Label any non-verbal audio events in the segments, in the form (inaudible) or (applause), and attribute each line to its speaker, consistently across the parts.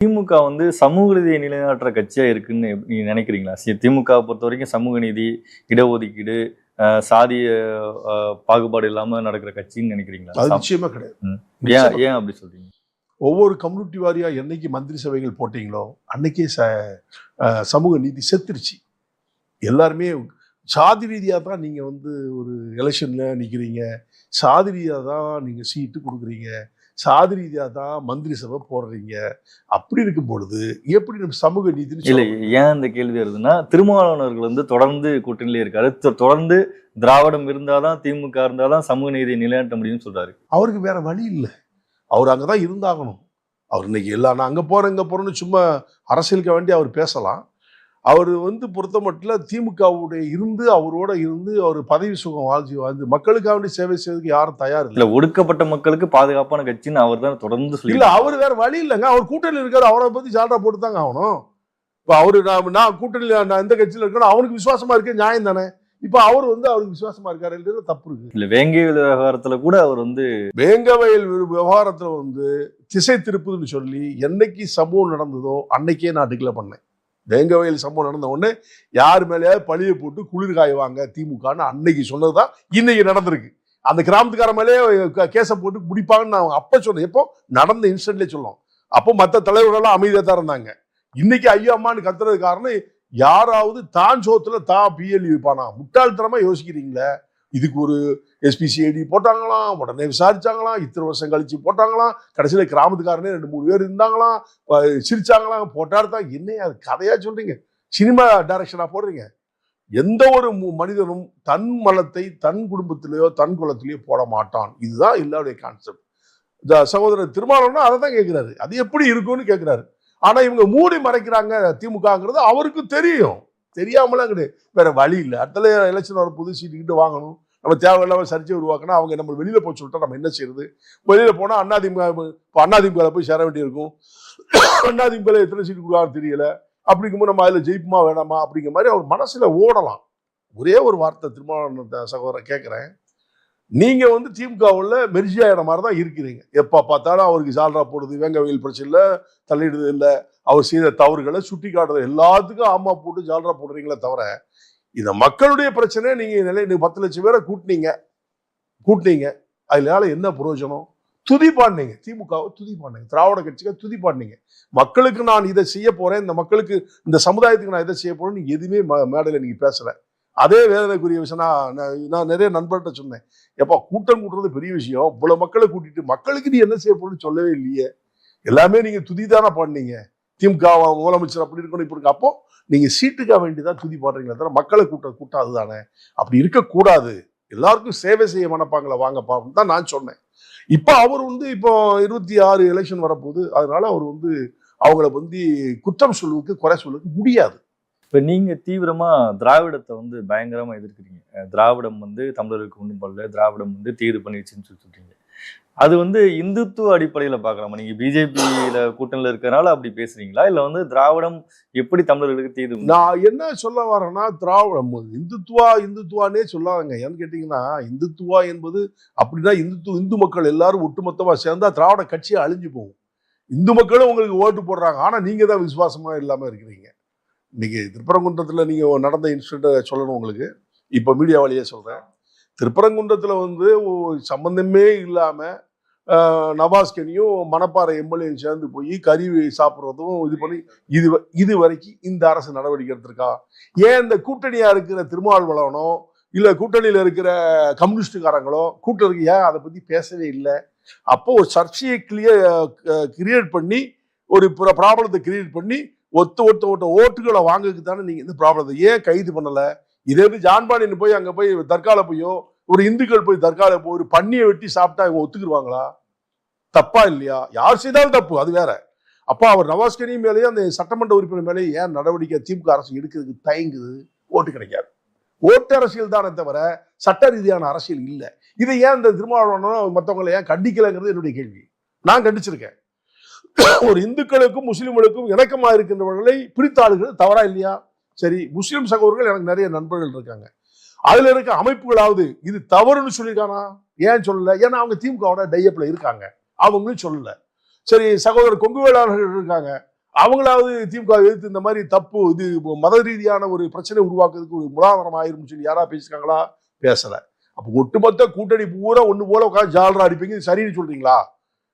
Speaker 1: திமுக வந்து சமூக நீதியை நிலைநாட்டுற கட்சியா இருக்குன்னு எப்படி நீங்க நினைக்கிறீங்களா? சி- திமுக பொறுத்த வரைக்கும் சமூக நீதி இடஒதுக்கீடு சாதிய பாகுபாடு இல்லாம நடக்கிற கட்சின்னு நினைக்கிறீங்களா?
Speaker 2: அது
Speaker 1: சம்-
Speaker 2: நிச்சயமா கிடையாது.
Speaker 1: ஏன். ஏன் அப்படி சொல்றீங்க?
Speaker 2: ஒவ்வொரு கம்யூனிட்டி வாரியா என்னைக்கு மந்திரி சபைகள் போட்டீங்களோ அன்னைக்கே ச சமூக நீதி செத்துருச்சு. எல்லாருமே சாதி ரீதியாக தான் நீங்கள் வந்து ஒரு எலெக்ஷனில் நிற்கிறீங்க சாதி ரீதியாக தான் நீங்கள் சீட்டு கொடுக்குறீங்க. சாதி ரீதியாக தான் மந்திரி சபை போடுறீங்க. அப்படி இருக்கும் பொழுது எப்படி நம்ம சமூக நீதினு
Speaker 1: இல்ல? ஏன் இந்த கேள்வி வருதுன்னா திருமாவளவர்கள் வந்து தொடர்ந்து கூட்டணியிலே இருக்காரு. தொடர்ந்து திராவிடம் இருந்தாதான் திமுக இருந்தாதான் சமூக நீதியை நிலைநாட்ட முடியும்னு சொல்றாரு.
Speaker 2: அவருக்கு வேற வழி இல்லை. அவர் அங்கே தான் இருந்தாகணும். அவர் இன்னைக்கு எல்லா நான் அங்கே போகிறேன் இங்கே போகிறேன்னு சும்மா அரசியலுக்கு வேண்டி அவர் பேசலாம். அவர் வந்து பொறுத்த மட்டும் திமுகவுடைய இருந்து அவரோட இருந்து அவர் பதவி சுகம் வாழ்ச்சி வாழ்ந்து மக்களுக்காக வேண்டி சேவை செய்வதற்கு யாரும் தயார் இல்லை.
Speaker 1: ஒடுக்கப்பட்ட மக்களுக்கு பாதுகாப்பான கட்சின்னு அவர் தான் தொடர்ந்து சொல்லி
Speaker 2: இல்ல அவர் வேற வழி இல்லைங்க. அவர் கூட்டணியில் இருக்காரு. அவரை பத்தி ஜால்ரா போட்டு தாங்க ஆகணும். இப்போ அவரு நான் நான் கூட்டணியில் நான் எந்த கட்சியில் இருக்கேனோ அவனுக்கு விசுவாசமா இருக்கேன் நியாயம் தானே? இப்போ அவர் வந்து அவருக்கு விசுவாசமா இருக்காருன்றது தப்பு இருக்கு?
Speaker 1: இல்ல வேங்கை விவகாரத்துல கூட அவர் வந்து
Speaker 2: வேங்கவயல் விவகாரத்துல வந்து திசை திருப்புதுன்னு சொல்லி என்னைக்கு சம்பவம் நடந்ததோ அன்னைக்கே நான் டிக்ளேர் பண்ணேன். வேங்கவயல் சம்பவம் நடந்த உடனே யார் மேலேயாவது பழியை போட்டு குளிர் காய்வாங்க திமுகன்னு அன்னைக்கு சொன்னதுதான் இன்னைக்கு நடந்திருக்கு. அந்த கிராமத்துக்கார மேலேயே கேஸை போட்டு முடிப்பாங்கன்னு நான் அப்போ சொன்னேன். எப்போ? நடந்த இன்ஸ்டன்ட்லேயே சொல்லும் அப்போ மற்ற தலைவர்கள்லாம் அமைதியாக தான் இருந்தாங்க. இன்னைக்கு ஐயோ அம்மான்னு கத்துறது காரணம் யாராவது தான் சோத்துல தான் பிஎல்இ வைப்பானா? முட்டாள்தனமா யோசிக்கிறீங்களே? இதுக்கு ஒரு எஸ்பிசிஐடி போட்டாங்களாம் உடனே விசாரிச்சாங்களாம் இத்தனை வருஷம் கழிச்சு போட்டாங்களாம் கடைசியில் கிராமத்துக்காரனே ரெண்டு மூணு பேர் இருந்தாங்களாம் சிரிச்சாங்களாம் போட்டார் தான். என்னையா அது கதையா சொல்றீங்க? சினிமா டைரக்ஷனா போடுறீங்க? எந்த ஒரு மனிதனும் தன் மலத்தை தன் குடும்பத்திலேயோ தன் குலத்திலேயோ போட மாட்டான். இதுதான் எல்லாருடைய கான்செப்ட் இந்த சகோதரர் திருமாவளவனா அதை தான் கேட்கிறாரு. அது எப்படி இருக்கும்னு கேட்கிறாரு. ஆனா இவங்க மூடி மறைக்கிறாங்க திமுகங்கிறது அவருக்கும் தெரியும். தெரியாமலாம் கிடையாது. வேற வழி இல்லை. அடுத்த எலெக்ஷன் வர புது சீட்டுக்கிட்டு வாங்கணும். நம்ம தேவையில்லாம சர்ச்சை உருவாக்கணும் அவங்க நம்ம வெளியில போய் சொல்லிட்டா நம்ம என்ன செய்யறது? வெளியில போனா அண்ணாதிமுக இப்போ அண்ணாதிமுக போய் சேர வேண்டியிருக்கும். அண்ணாதிமுக எத்தனை சீட்டு கொடுக்கான்னு தெரியல. அப்படிங்கும்போது நம்ம அதில் ஜெயிப்புமா வேணாமா அப்படிங்கிற மாதிரி அவர் மனசுல ஓடலாம். ஒரே ஒரு வார்த்தை திருமாவளவன் சகோதரர் கேட்குறேன் நீங்க வந்து திமுகவுல இடம் மாதிரி தான் இருக்கிறீங்க. எப்போ பார்த்தாலும் அவருக்கு சால்ரா போடுது வேங்கவயல் பிரச்சனை இல்லை தள்ளிடுது இல்லை. அவர் செய்த தவறுகளை சுட்டி காட்டுறது எல்லாத்துக்கும் ஆமா போட்டு ஜால்ரா போடுறீங்களே தவிர இந்த மக்களுடைய பிரச்சனை நீங்க நிலை நீங்க பத்து லட்சம் பேரை கூட்டினீங்க. கூட்டினீங்க. அதனால என்ன பிரயோஜனம்? துதி பாடினீங்க. திமுகவை துதி பாடினீங்க. திராவிட கட்சிக்கு துதி பாடினீங்க. மக்களுக்கு நான் இதை செய்ய போறேன். இந்த மக்களுக்கு இந்த சமுதாயத்துக்கு நான் இதை செய்ய போறேன்னு எதுவுமே ம- நீங்க பேசல. அதே வேதனைக்குரிய விஷயம் நான் நான் நிறைய நண்பர்கிட்ட சொன்னேன். எப்பா கூட்டம் கூட்டுறது பெரிய விஷயம். இவ்வளோ மக்களை கூட்டிட்டு மக்களுக்கு நீ என்ன செய்ய போகணும்னு சொல்லவே இல்லையே. எல்லாமே நீங்கள் துதி தானே பண்ணீங்க. திமுக முதலமைச்சர் அப்படி இருக்கணும் இப்படி இருக்கு அப்போ நீங்கள் சீட்டுக்காக வேண்டிதான் துதி பாடுறீங்களே தவிர மக்களை கூட்ட கூட்டம் அதுதானே அப்படி இருக்கக்கூடாது. எல்லாருக்கும் சேவை செய்ய மனப்பாங்களை வாங்கப்பா அப்படின்னு தான் நான் சொன்னேன். இப்போ அவர் வந்து இப்போ இருபத்தி ஆறு எலெக்ஷன் வரப்போகுது. அதனால அவர் வந்து அவங்கள வந்து குற்றம் சொல்லுவதுக்கு குறை சொல்லுவதுக்கு முடியாது.
Speaker 1: இப்போ நீங்கள் தீவிரமாக திராவிடத்தை வந்து பயங்கரமாக எதிர்க்கிறீங்க. திராவிடம் வந்து தமிழருக்கு ஒன்றும் பண்ணல திராவிடம் வந்து தீது பண்ணிடுச்சுன்னு சொல்லி சொல்றீங்க. அது வந்து இந்துத்துவ அடிப்படையில் பார்க்கலாமா? நீங்கள் பிஜேபியில் கூட்டணியில் இருக்கிறனால அப்படி பேசுறீங்களா? இல்லை வந்து திராவிடம் எப்படி தமிழர்களுக்கு தீது
Speaker 2: நான் என்ன சொல்ல வரேன்னா திராவிடம் இந்துத்துவா இந்துத்துவானே சொல்லாதங்க. ஏன்னு கேட்டிங்கன்னா இந்துத்துவா என்பது அப்படின்னா இந்துத்துவ இந்து மக்கள் எல்லாரும் ஒட்டுமொத்தமாக சேர்ந்தா திராவிட கட்சியை அழிஞ்சு போகும். இந்து மக்களும் உங்களுக்கு ஓட்டு போடுறாங்க. ஆனால் நீங்கள் தான் விசுவாசமாக இல்லாமல் இருக்கிறீங்க. இன்னைக்கு திருப்பரங்குன்றத்தில் நீங்கள் நடந்த இன்சிடெண்ட்டை சொல்லணும் உங்களுக்கு. இப்போ மீடியா வழியே சொல்கிறேன் திருப்பரங்குன்றத்தில் வந்து சம்மந்தமே இல்லாமல் நவாஸ்கனியும் மணப்பாறை எம்எல்ஏயும் சேர்ந்து போய் கறி சாப்பிட்றதும் இது பண்ணி இது வ- இது வரைக்கும் இந்த அரசு நடவடிக்கை எடுத்திருக்கா? ஏன் இந்த கூட்டணியாக இருக்கிற திருமாவளவனோ இல்லை கூட்டணியில் இருக்கிற கம்யூனிஸ்டுக்காரங்களோ கூட்டணி ஏன் அதை பற்றி பேசவே இல்லை? அப்போ ஒரு சர்ச்சையை கிளியர் கிரியேட் பண்ணி ஒரு ப்ராப்ளத்தை கிரியேட் பண்ணி ஒத்த ஒத்த ஒட்ட ஓட்டுகளை வாங்குறதுக்கு தானே நீங்க இந்த ப்ராப்ளத்தை ஏன் கைது பண்ணல? இதே இது ஜான்பாடின்னு போய் அங்க போய் தற்கால போயோ ஒரு இந்துக்கள் போய் தற்கால போய் ஒரு பண்ணியை வெட்டி சாப்பிட்டா இவங்க ஒத்துக்குருவாங்களா? தப்பா இல்லையா? யார் செய்தாலும் தப்பு அது வேற. அப்போ அவர் நவாஸ்கனி மேலேயே அந்த சட்டமன்ற உறுப்பினர் மேலேயே ஏன் நடவடிக்கை திமுக அரசு எடுக்கிறதுக்கு தயங்குது? ஓட்டு கிடைக்காது. ஓட்டு அரசியல் தானே தவிர சட்ட ரீதியான அரசியல் இல்லை. இதை ஏன் இந்த திருமாவளவனும் மற்றவங்களை ஏன் கண்டிக்கலைங்கிறது என்னுடைய கேள்வி. நான் கண்டிச்சிருக்கேன். (coughs) ஒரு இந்துக்களுக்கும் முஸ்லீம்களுக்கும் இணக்கமாக இருக்கின்றவர்களை பிரித்தாளுகிறது தவறா இல்லையா? சரி முஸ்லீம் சகோதரர்கள் எனக்கு நிறைய நண்பர்கள் இருக்காங்க. அதுல இருக்க அமைப்புகளாவது இது தவறுன்னு சொல்லியிருக்கானா? ஏன் சொல்லல? ஏன்னா அவங்க திமுகவோட டையப்ல இருக்காங்க. அவங்களும் சொல்லல. சரி சகோதரர் கொங்கு வேளாளர்கள் இருக்காங்க. அவங்களாவது திமுக எதிர்த்து இந்த மாதிரி தப்பு இது மத ரீதியான ஒரு பிரச்சனை உருவாக்குறதுக்கு ஒரு முலாதாரம் ஆயிரும் சொல்லி யாரா பேசிருக்காங்களா பேசல. அப்போ ஒட்டுமொத்த கூட்டணி பூரா ஒன்று போல உட்காந்து ஜாலரா அடிப்பீங்க. இது சரின்னு சொல்றீங்களா?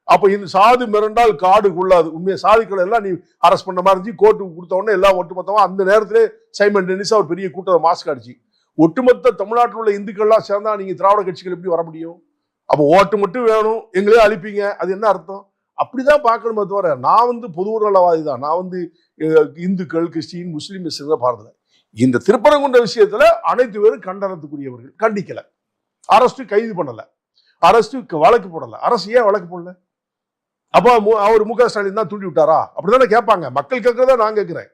Speaker 2: அப்ப இந்த சாது மிரண்டால் காடு கொள்ளாது. உண்மையை சாதிக்களை எல்லாம் நீ அரெஸ்ட் பண்ண மாதிரி இருந்துச்சு. கோர்ட்டுக்கு கொடுத்த உடனே எல்லாம் ஒட்டுமொத்தமா அந்த நேரத்திலே சைமன் டெனிஸ் ஒரு பெரிய கூட்டத்தை மாஸ்க் அடிச்சு. ஒட்டுமொத்த தமிழ்நாட்டில் உள்ள இந்துக்கள்லாம் சேர்ந்தா நீங்க திராவிட கட்சிகள் எப்படி வர முடியும்? அப்போ ஓட்டு மட்டும் வேணும். எங்களே அழிப்பீங்க. அது என்ன அர்த்தம்? அப்படிதான் பார்க்கணுமே தவிர நான் வந்து பொது நலவாதி தான். நான் வந்து இந்துக்கள் கிறிஸ்டின் முஸ்லீம் தான் பார்த்தல இந்த திருப்பரங்குன்ற விஷயத்துல அனைத்து பேரும் கண்டனத்துக்குரியவர்கள். கண்டிக்கல. அரசு கைது பண்ணல. அரசு வழக்கு போடல. அரசு ஏன் வழக்கு போடல? அப்போ மு- அவர் மு க. ஸ்டாலின் தான் தூண்டி விட்டாரா? அப்படிதானே கேட்பாங்க. மக்கள் கேட்கறதா நான் கேட்கிறேன்.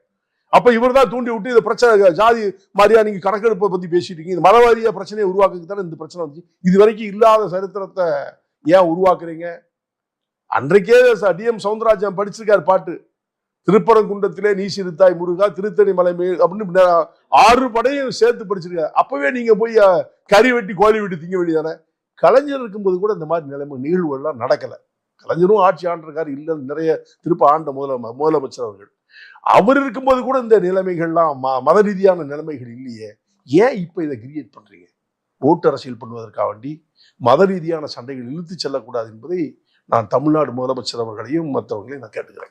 Speaker 2: அப்போ இவர் தான் தூண்டி விட்டு இந்த பிரச்சனை ஜாதி மாதிரியா நீங்க கணக்கெடுப்பை பத்தி பேசிட்டீங்க. இருக்கீங்க இந்த மதவாதியா பிரச்சனையை உருவாக்குறதுக்கு தானே இந்த பிரச்சனை வந்துச்சு. இது வரைக்கும் இல்லாத சரித்திரத்தை ஏன் உருவாக்குறீங்க? அன்றைக்கே டிஎம் சவுந்தரராஜன் படிச்சிருக்காரு பாட்டு. திருப்பரங்குன்றத்திலே நீ சிறுத்தாய் முருகா திருத்தணி மலை மேல் அப்படின்னு ஆறு படையும் சேர்த்து படிச்சிருக்காரு. அப்பவே நீங்க போய் கறி வெட்டி கோழி வெட்டி திங்க வேண்டியதானே கலைஞர் இருக்கும்போது கூட இந்த மாதிரி நிலைமை நிகழ்வுகள்லாம் நடக்கலை. கலைஞரும் ஆட்சி ஆண்டிருக்காரு. இல்லை நிறைய திருப்ப ஆண்ட முதல முதலமைச்சர் அவர்கள். அவர் இருக்கும்போது கூட இந்த நிலைமைகள்லாம் ம- மத ரீதியான நிலைமைகள் இல்லையே. ஏன் இப்போ இதை கிரியேட் பண்றீங்க? ஓட்டு அரசியல் பண்ணுவதற்காக வேண்டி மத ரீதியான சண்டைகள் இழுத்து செல்லக்கூடாது என்பதை நான் தமிழ்நாடு முதலமைச்சர் அவர்களையும் மற்றவர்களையும் நான் கேட்டுக்கிறேன்.